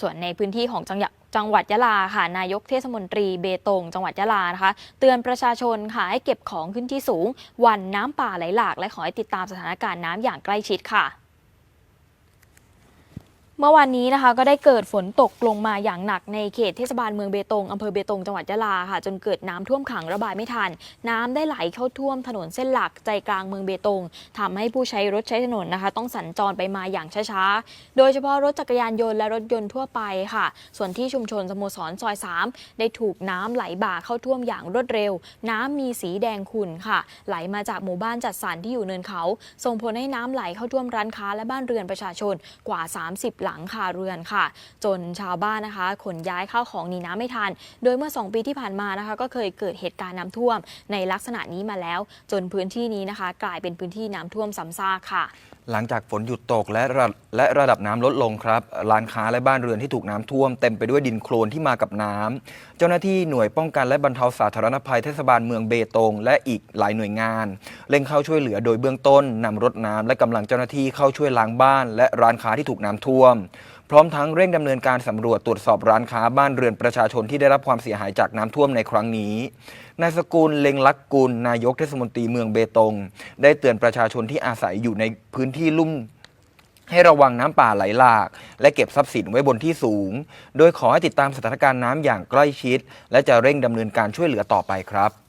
ส่วนในพื้นที่ของจังหวัดจังหวัดยะลาค่ะ นายกเทศมนตรีเบตง จังหวัดยะลานะคะ เตือนประชาชนค่ะให้เก็บของขึ้นที่สูง วันน้ำป่าไหลหลาก และขอให้ติดตามสถานการณ์น้ำอย่างใกล้ชิดค่ะ เมื่อวานนี้นะคะก็ได้เกิดฝนตกลงมาอย่างหนักในเขตเทศบาลเมืองเบตงอำเภอเบตงจังหวัดยะลาค่ะ จนเกิดน้ำท่วมขังระบายไม่ทัน น้ำได้ไหลเข้าท่วมถนนเส้นหลักใจกลางเมืองเบตงทำให้ผู้ใช้รถใช้ถนนนะคะ ต้องสัญจรไปมาอย่างช้าๆ โดยเฉพาะรถจักรยานยนต์และรถยนต์ทั่วไปค่ะ ส่วนที่ชุมชนสโมสรซอย 3 ได้ถูกน้ำไหลบ่าเข้าท่วมอย่างรวดเร็ว น้ำมีสีแดงขุ่นค่ะ ไหลมาจากหมู่บ้านจัดสรรที่อยู่เนินเขา ส่งผลให้น้ำไหลเข้าท่วมร้านค้าและบ้านเรือนประชาชนกว่า 30หลังคาเรือนค่ะ จนชาวบ้านนะคะ ขนย้ายข้าวของหนีน้ำไม่ทัน โดยเมื่อ 2 ปีที่ผ่านมานะคะ ก็เคยเกิดเหตุการณ์น้ำท่วม ในลักษณะนี้มาแล้ว จนพื้นที่นี้นะคะ กลายเป็นพื้นที่น้ำท่วมซ้ำซากค่ะ หลังจากฝนหยุดตกและระและระดับน้ำลดลงครับร้านค้าและบ้านเรือนที่ถูกน้ำท่วมเต็มไปด้วยดินโคลนที่มากับน้ำเจ้าหน้าที่หน่วยป้องกันและบรรเทาสาธารณภัยเทศบาลเมืองเบตง และอีกหลายหน่วยงาน เร่งเข้าช่วยเหลือโดยเบื้องต้นนำรถน้ำและกำลังเจ้าหน้าที่เข้าช่วยล้างบ้าน และร้านค้าที่ถูกน้ำท่วมพร้อมทั้งเร่งดำเนินการสำรวจตรวจสอบร้านค้าบ้านเรือนประชาชนที่ได้รับความเสียหายจากน้ำท่วมในครั้งนี้ นายสกุลเล็งลักษณ์กุล นายกเทศมนตรีเมืองเบตง ได้เตือนประชาชนที่อาศัยอยู่ในพื้นที่ลุ่มให้ระวังน้ำป่าไหลหลาก และเก็บทรัพย์สินไว้บนที่สูง โดยขอให้ติดตามสถานการณ์น้ำอย่างใกล้ชิด และจะเร่งดำเนินการช่วยเหลือต่อไปครับ